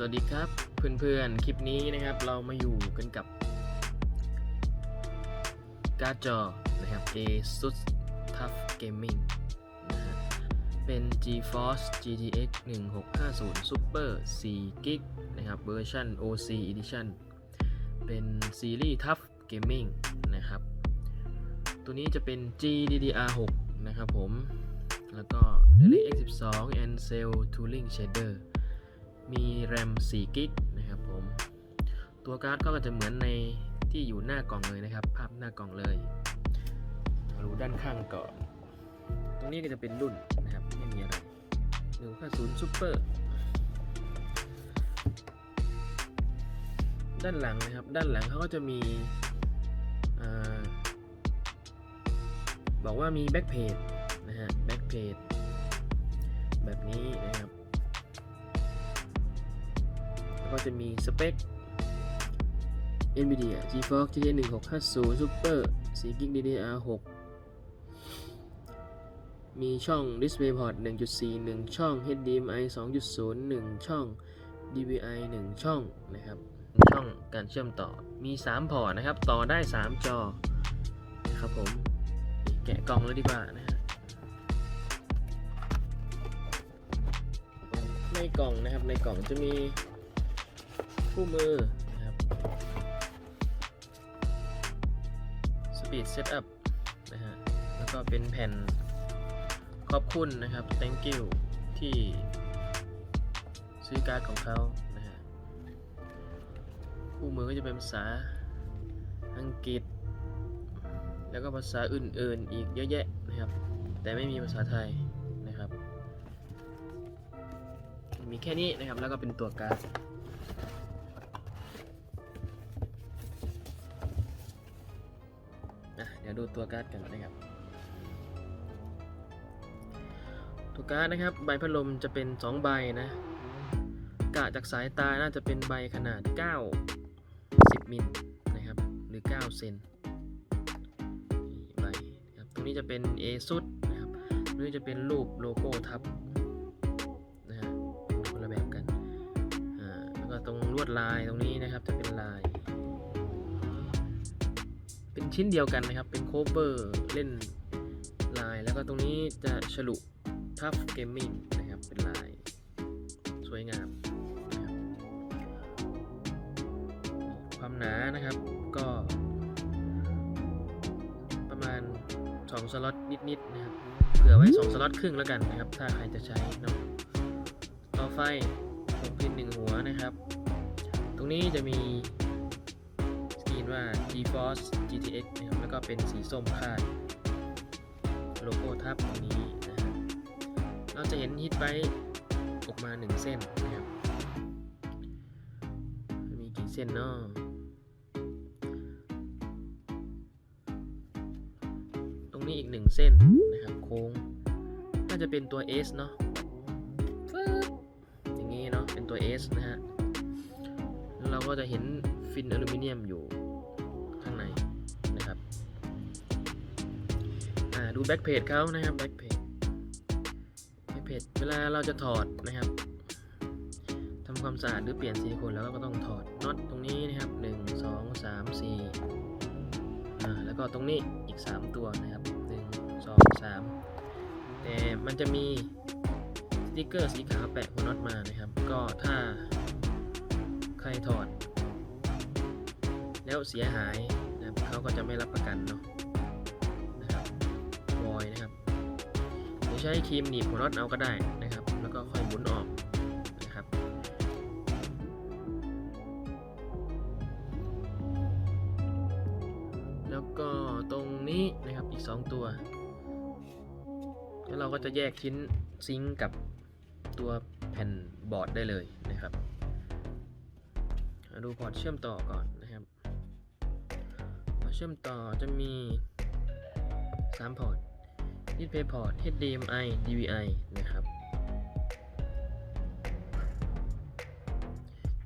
สวัสดีครับเพื่อนๆ คลิปนี้นะครับเรามาอยู่กันกับการ์ดจอนะครับ ASUS TUF Gaming นะฮะเป็น GeForce GTX 1650 Super 4 g b นะครับเวอร์ชัน OC Edition เป็นซีรีส์ TUF Gaming นะครับ ตัวนี้จะเป็น GDDR6 นะครับผม แล้วก็ DirectX 12 and Cell Tooling Shader มี RAM 4กิกนะครับผม ตัวการ์ดก็จะเหมือนในที่อยู่หน้ากล่องเลยนะครับ ภาพหน้ากล่องเลยมาดูด้านข้างก่อนตรงนี้ก็จะเป็นรุ่นนะครับ ไม่มีอะไร150 Super ด้านหลังนะครับ ด้านหลังเขาก็จะมีอบอกว่ามีแบ็กเพจนะฮะแบ็กเพจแบบนี้นะครับ ก็จะมีสเปค NVIDIA GeForce GTX 1650 Super 4 g b DDR6 มีช่อง DisplayPort 1.4 1 ช่อง HDMI 2.0 1 ช่อง DVI 1 ช่องนะครับช่องการเชื่อมต่อมี 3 พอร์ตนะครับ ต่อได้ 3 จอนะครับผม แกะกล่องเลยดีกว่านะฮะในกล่องนะครับในกล่องจะมี คู่มือนะครับ Speed Setup นะฮะ แล้วก็เป็นแผ่นขอบคุณนะครับ thank you ที่ซื้อการ์ดของเขานะฮะ คู่มือก็จะเป็นภาษาอังกฤษ แล้วก็ภาษาอื่นๆ อีกเยอะแยะนะครับ แต่ไม่มีภาษาไทยนะครับ มีแค่นี้นะครับ แล้วก็เป็นตัวการ์ด ดี๋ยวดูตัวการ์ดกันนะครับ ตัวการ์ดนะครับ ใบพัดลมจะเป็น 2 ใบนะกะจากสายตาน่าจะเป็นใบขนาด 9 10มิลนะครับ หรือ 9 เซนใบนครับตรงนี้จะเป็น ASUS นะครับตรงนี้จะเป็นรูปโลโก้ทับนะฮะคนละแบบกัน อ่า แล้วก็ตรงลวดลายตรงนี้นะครับจะเป็นลาย ชิ้นเดียวกันนะครับ เป็นโคเวอร์เล่นลาย แล้วก็ตรงนี้จะฉลุ Tough Gaming นะครับ เป็นลาย สวยงามนะความหนานะครับก็ ประมาณ 2 สล็อตนิดๆนะครับ เผื่อไว้ 2 สล็อตครึ่งแล้วกันนะครับ ถ้าใครจะใช้เนาะต่อไฟ6พิน1หัวนะครับ ตรงนี้จะมี ว่า GeForce GTX นะครับแล้วก็เป็นสีส้มคาดโลโก้ทับตรงนี้นะฮะเราจะเห็นฮิตไบออกมา 1 เส้นนะครับมีกี่เส้นเนาะตรงนี้อีก 1 เส้นนะครับโค้งน่าจะเป็นตัว S เนาะอย่างนี้เนาะเป็นตัว S นะฮะแล้วเราก็จะเห็นฟินอลูมิเนียมอยู่ ดูแบ็กเพจเขานะครับแบ็กเพจแบ็กเพจเวลาเราจะถอดนะครับทำความสะอาดหรือเปลี่ยนซิลิโคนแล้วก็ต้องถอดน็อตตรงนี้นะครับ 1 2 3 4อ่าแล้วก็ตรงนี้อีก 3 ตัวนะครับ 1 2 3 แต่มันจะมีสติกเกอร์สีขาวแปะหัวน็อตมานะครับ ก็ถ้าใครถอด แล้วเสียหายนะครับเขาก็จะไม่รับประกันเนาะ ใช้ครีมหนีบหัวน็อตเอาก็ได้นะครับ แล้วก็ค่อยหมุนออกนะครับ แล้วก็ตรงนี้นะครับอีก 2 ตัว แล้วเราก็จะแยกชิ้นซิงกับตัวแผ่นบอร์ดได้เลยนะครับดูพอร์ตเชื่อมต่อก่อนนะครับ พอร์ตเชื่อมต่อจะมี 3 พอร์ต Display Port HDMI DVI นะครับ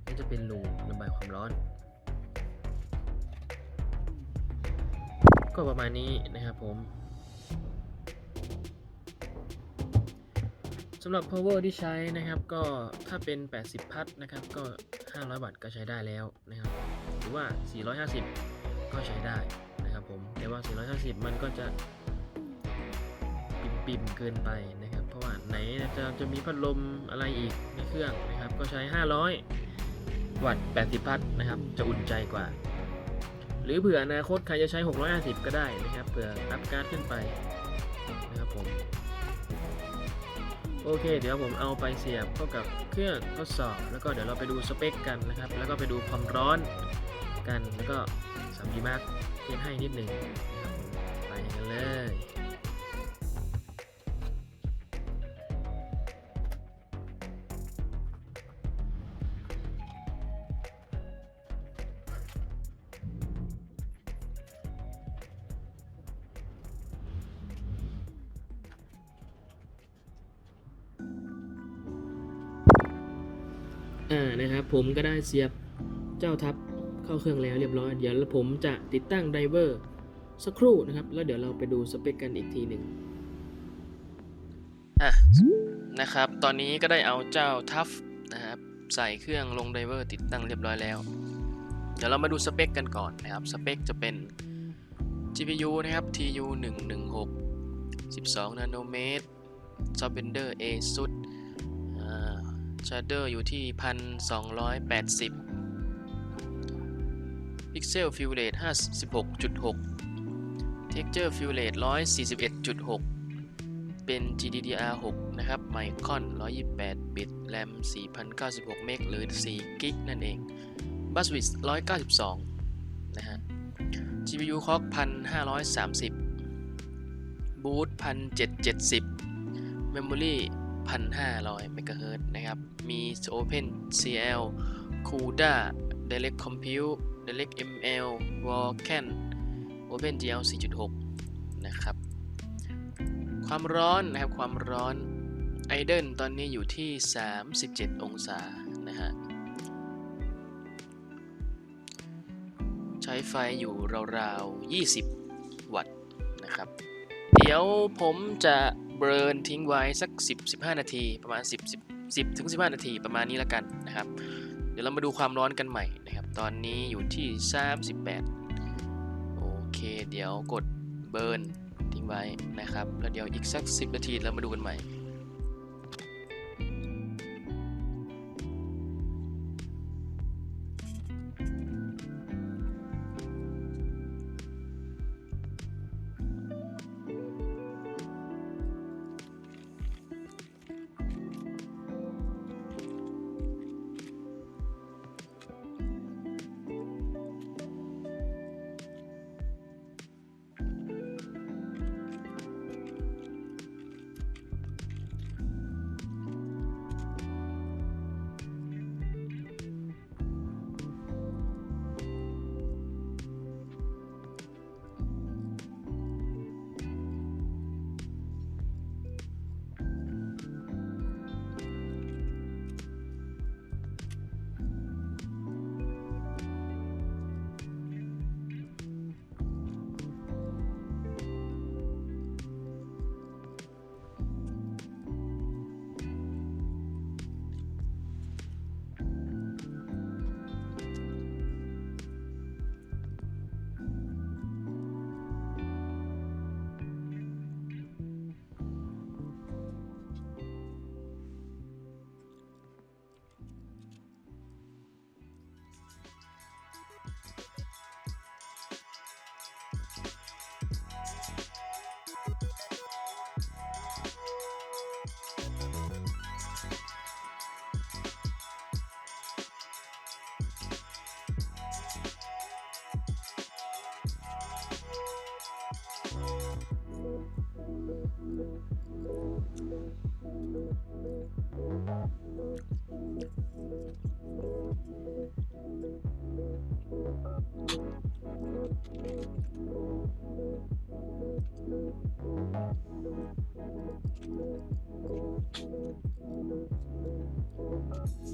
นี่จะเป็นรูระบายความร้อน ก็ประมาณนี้นะครับผมสำหรับ power ที่ใช้นะครับก็ถ้าเป็น 80 พัทนะครับก็ 500 วัตต์ก็ใช้ได้แล้วนะครับ หรือว่า 450 ก็ใช้ได้นะครับผมแต่ว่า 450 มันก็จะ ปิ่มเกินไปนะครับ เพราะว่าไหนจะจะมีพัดลมอะไรอีกในเครื่องนะครับ ก็ใช้ 500 วัตต์ 80 พัทนะครับ จะอุ่นใจกว่า หรือเผื่ออนาคตใครจะใช้ 650 ก็ได้นะครับ เผื่ออัพการ์ดขึ้นไปนะครับผม โอเค เดี๋ยวผมเอาไปเสียบเข้ากับเครื่องทดสอบ แล้วก็เดี๋ยวเราไปดูสเปคกันนะครับ แล้วก็ไปดูความร้อนกัน แล้วก็สามดีมากเทสให้นิดหนึ่งนะครับไปกันเลย ผมก็ได้เสียบเจ้าทับเข้าเครื่องแล้วเรียบร้อย เดี๋ยวผมจะติดตั้งไดเวอร์สักครู่นะครับ แล้วเดี๋ยวเราไปดูสเปคกันอีกทีหนึ่งอะนะครับ ตอนนี้ก็ได้เอาเจ้าทัฟนะครับใส่เครื่องลงไดเวอร์ติดตั้งเรียบร้อยแล้ว เดี๋ยวเรามาดูสเปคกันก่อนนะครับ สเปคจะเป็น GPU นะครับ TU 116 12 นาโนเมตร Softbender ASUS าชาร์เดอร์อยู่ที่ 1280 Pixel Fill Rate 56.6 Texture Fill Rate 141.6 เป็น GDDR6 นะครับ Micron 128 บิต RAM 4096 เมกหรือ4กิกนั่นเอง Buswidth 192 นะฮะ GPU Clock 1530 Boot 1770 Memory 1,500เมกะเฮิรตซ์นะครับ มี Open CL CUDA Direct Compute Direct ML Vulkan Open GL 4.6 นะครับ ความร้อนนะครับ ความร้อน Idle ตอนนี้อยู่ที่ 37 องศา นะฮะ ใช้ไฟอยู่ราวๆ 20 วัตต์นะครับ เดี๋ยวผมจะ เบรนทิ้งไว้สัก 10-15 นาทีประมาณ 10 10 10ถึง15 นาทีประมาณนี้แล้วกันนะครับ เดี๋ยวเรามาดูความร้อนกันใหม่นะครับ ตอนนี้อยู่ที่ 38 โอเค เดี๋ยวกดเบิร์นทิ้งไว้นะครับ แล้วเดี๋ยวอีกสัก 10 นาทีเรามาดูกันใหม่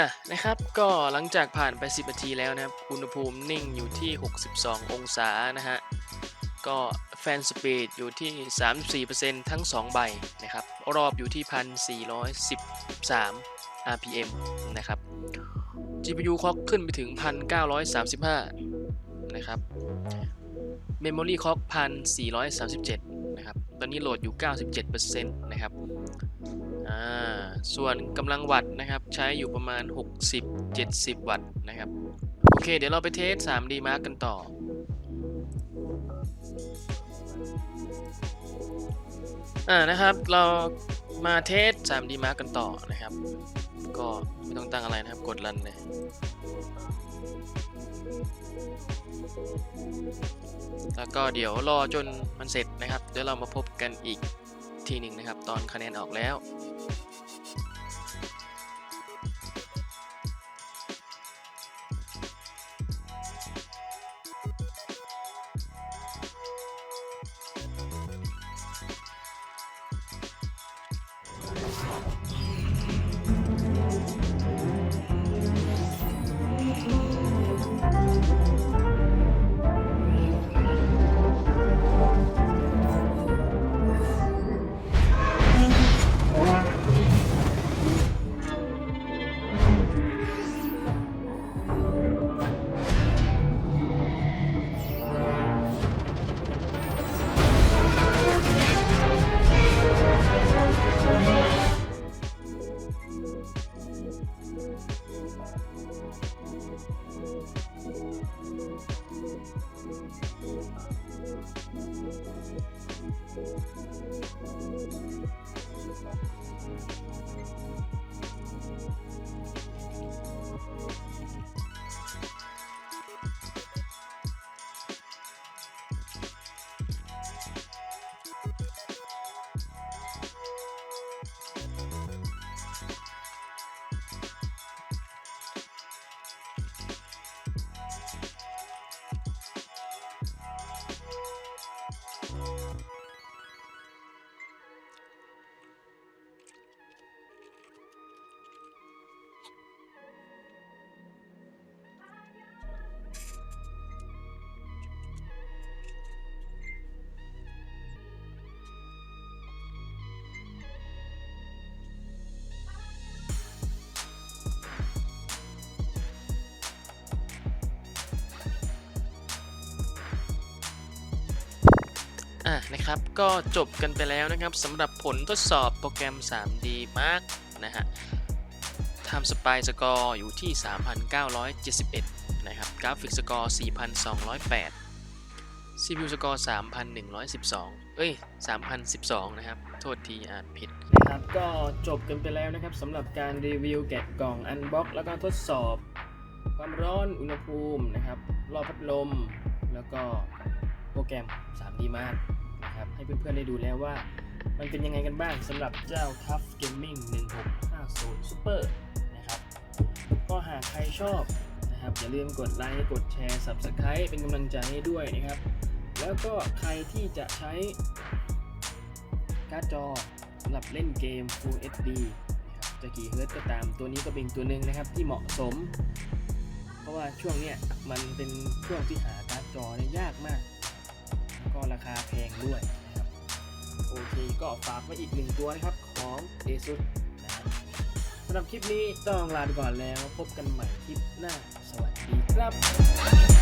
อะนะครับก็หลังจากผ่านไป 10 นาทีแล้วนะครับอุณหภูมินิ่งอยู่ที่ 62 องศานะฮะก็แฟนสปีดอยู่ที่ 34%ทั้ง 2 ใบนะครับรอบอยู่ที่ 1,413 RPM นะครับ GPU คล็อกขึ้นไปถึง 1,935 นะครับ Memory คล็อก 1,437 นะครับ ตอนนี้โหลดอยู่ 97%นะครับอ่า ส่วนกำลังวัตต์นะครับ ใช้อยู่ประมาณ 60-70 วัตต์นะครับ โอเค เดี๋ยวเราไปเทส 3D Mark กันต่อ อ่านะครับ เรามาเทส 3D Mark กันต่อนะครับ ก็ไม่ต้องตั้งอะไรนะครับ กดรันเลยแล้วก็เดี๋ยวรอจนมันเสร็จนะครับ เดี๋ยวเรามาพบกันอีกทีหนึ่งนะครับ ตอนคะแนนออกแล้ว อะนะครับก็จบกันไปแล้วนะครับสำหรับผลทดสอบโปรแกรม 3D Mark นะฮะ Time Spy Score อยู่ที่ 3,971 นะครับ Graphic Score 4,208 CPU Score 3,112 เอ้ย 3,012 นะครับ โทษทีอ่านผิดนะครับก็จบกันไปแล้วนะครับสำหรับการรีวิวแกะกล่อง Unbox แล้วก็ทดสอบ ความร้อนอุณหภูมินะครับรอบพัดลม แล้วก็โปรแกรม 3D Mark นะครับให้เพื่อนๆได้ดูแล้วว่า มันเป็นยังไงกันบ้างสำหรับเจ้า Tough Gaming 1650 Super นะครับก็หากใครชอบนะครับอย่าลืมกดไลค์กดแชร์ Subscribe เป็นกำลังใจให้ด้วยนะครับ แล้วก็ใครที่จะใช้การ์ดจอสำหรับเล่นเกม Full HD นะครับจะกี่เฮิร์ตก็ตามตัวนี้ก็เป็นตัวหนึ่งนะครับที่เหมาะสม เพราะว่าช่วงเนี้ยมันเป็นช่วงที่หาการ์ดจอได้ยากมาก ก็ราคาแพงด้วยนะครับโอเคก็ฝากไว้อีกหนึ่งตัวนะครับของ ASUS นะครับสำหรับคลิปนี้ต้องลาไปก่อนแล้วพบกันใหม่คลิปหน้า สวัสดีครับ